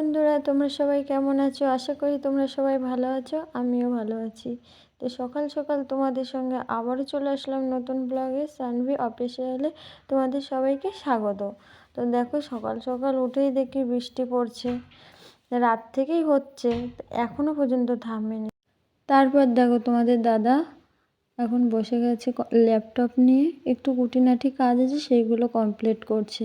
বন্ধুরা, তোমরা সবাই কেমন আছো? আশা করি তোমরা সবাই ভালো আছো, আমিও ভালো আছি। তো সকাল সকাল তোমাদের সঙ্গে আবারও চলে আসলাম নতুন ব্লগে, সানভি অফিসিয়ালে তোমাদের সবাইকে স্বাগত। তো দেখো, সকাল সকাল উঠেই দেখি বৃষ্টি পড়ছে, রাত থেকেই হচ্ছে এখনও পর্যন্ত থামেনি। তারপর দেখো, তোমাদের দাদা এখন বসে গেছে ল্যাপটপ নিয়ে, একটু কুটিনাটি কাজ আছে, সেইগুলো কমপ্লিট করছে।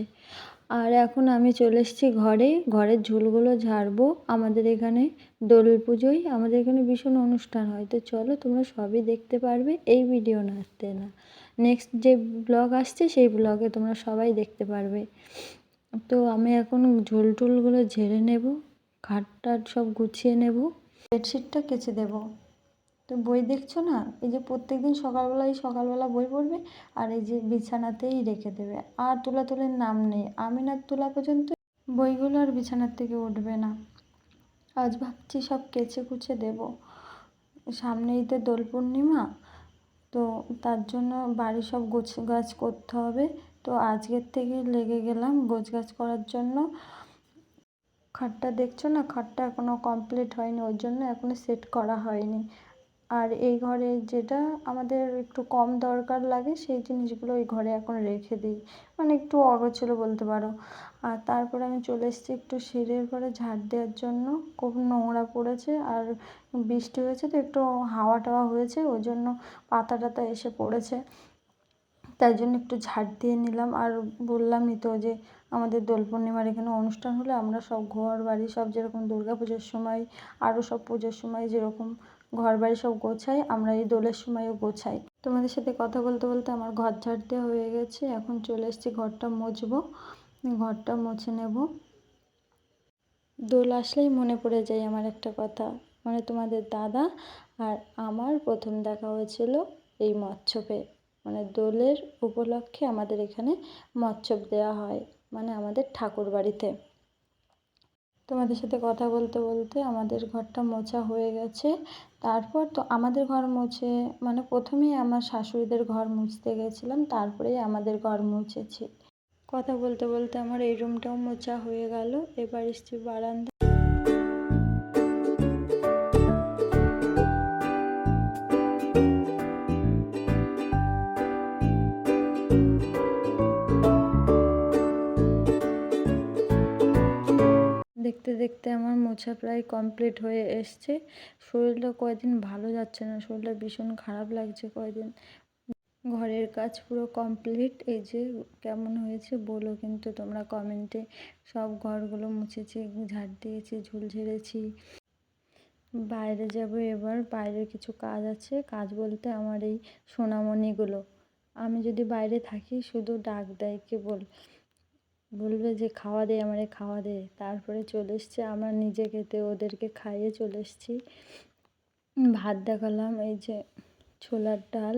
আর এখন আমি চলে এসেছি ঘরে। ঘরের ঝুলগুলো ঝাড়বো। আমাদের এখানে দোল পুজোয় আমাদের এখানে ভীষণ অনুষ্ঠান হয়। তো চলো তোমরা সবই দেখতে পারবে। এই ভিডিও নাচতে না। নেক্সট যে ব্লগ আসছে, সেই ব্লগে তোমরা সবাই দেখতে পারবে। তো আমি এখন ঝোল টুলগুলো ঝেড়ে নেব। খাটটা সব গুছিয়ে নেব। বেডশিটটা কেচে দেবো। তো বই দেখছ না? এই যে প্রত্যেক দিন সকালবেলা এই সকালবেলা বই পড়বে আর এই যে বিছানাতেই রেখে দেবে। আর তোলা তোলের নাম নেই। আমি না তোলা পর্যন্ত বইগুলো আর বিছানার থেকে উঠবে না। আজ ভাবছি সব কেচে কুচে দেব। সামনেই তো দোল পূর্ণিমা, তো তার জন্য বাড়ি সব গোছ গাছ করতে হবে। তো আজকের থেকে লেগে গেলাম গোছ গাছ করার জন্য। খাটটা দেখছ না? খাটটা এখনও কমপ্লিট হয়নি। ওর জন্য এখনও সেট করা হয়নি। আর এই ঘরে যেটা আমাদের একটু কম দরকার লাগে, সেই জিনিসগুলো ওই ঘরে এখন রেখে দিই। মানে একটু অগোছালো বলতে পারো। আর তারপরে আমি চলে এসেছি একটু সিঁড়ির ঘরে ঝাড় দেওয়ার জন্য। খুব নোংরা পড়েছে আর বৃষ্টি হয়েছে তো একটু হাওয়া টাওয়া হয়েছে, ওই জন্য পাতা টাতা এসে পড়েছে। তাই জন্য একটু ঝাড় দিয়ে নিলাম। আর বললামই তো যে আমাদের দোল পূর্ণিমার এখানে অনুষ্ঠান হলে আমরা সব ঘর বাড়ি সব যেরকম দুর্গা পুজোর সময়, আরও সব পুজোর সময় যেরকম ঘর বাড়ি সব গোছাই, আমরা এই দোলের সময়ও গোছাই। তোমাদের সাথে কথা বলতে বলতে আমার ঘর ঝাড় দেওয়া হয়ে গেছে। এখন চলে এসেছি, ঘরটা মুছবো। ঘরটা মুছে নেব। দোল আসলেই মনে পড়ে যায় আমার একটা কথা। মানে তোমাদের দাদা আর আমার প্রথম দেখা হয়েছিল এই মৎস্যপে। মানে দোলের উপলক্ষে আমাদের এখানে মৎস্যপ দেওয়া হয় মানে আমাদের ঠাকুর বাড়িতে তোমাদের সাথে কথা বলতে বলতে আমাদের ঘরটা মোছা হয়ে গেছে। তারপর তো আমাদের ঘর মুছে মানে প্রথমেই আমার শাশুড়িদের ঘর মুছতে গেছিলাম, তারপরেই আমাদের ঘর মুছেছি। কথা বলতে বলতে আমার এই রুমটাও মোছা হয়ে গেল। এবার এসছি বারান্দা দেখতে দেখতে আমার মোছা প্রায় কমপ্লিট হয়ে এসছে। শরীরটা কয়েকদিন ভালো যাচ্ছে না, শরীরটা ভীষণ খারাপ লাগছে কয়েকদিন ঘরের কাজ পুরো কমপ্লিট এই যে কেমন হয়েছে বলো কিন্তু তোমরা কমেন্টে সব ঘরগুলো মুছেছি, ঝাড় দিয়েছি, ঝুল ঝেড়েছি। বাইরে যাব এবার বাইরের কিছু কাজ আছে। কাজ বলতে আমার এই সোনামণিগুলো। আমি যদি বাইরে থাকি শুধু ডাক দেয় কেবল বলবে যে, খাওয়া দে আমারে, খাওয়া দে। তারপরে চলে এসছে। আমরা নিজে খেতে ওদেরকে খাইয়ে চলে এসছি। ভাত দেখালাম, এই যে ছোলার ডাল,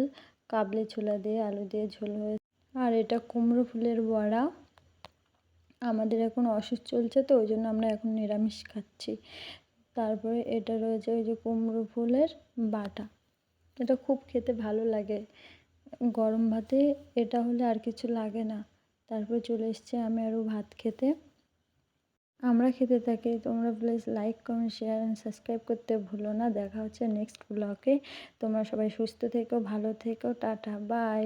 কাবলি ছোলা দিয়ে আলু দিয়ে ঝোল হয়ে আর এটা কুমড়ো ফুলের বড়া। আমাদের এখন অসুখ চলছে তো ওই জন্য আমরা এখন নিরামিষ খাচ্ছি। তারপরে এটা রয়েছে ওই যে কুমড়ো ফুলের বাটা। এটা খুব খেতে ভালো লাগে। গরম ভাতে এটা হলে আর কিছু লাগে না। তারপর চলে এসছে আমি আরও ভাত খেতে। আমরা খেতে থাকি, তোমরা please like comment share and subscribe করতে ভুলো না। দেখা হচ্ছে নেক্সট ব্লগে তোমরা সবাই সুস্থ থেকো, ভালো থেকো, টাটা বাই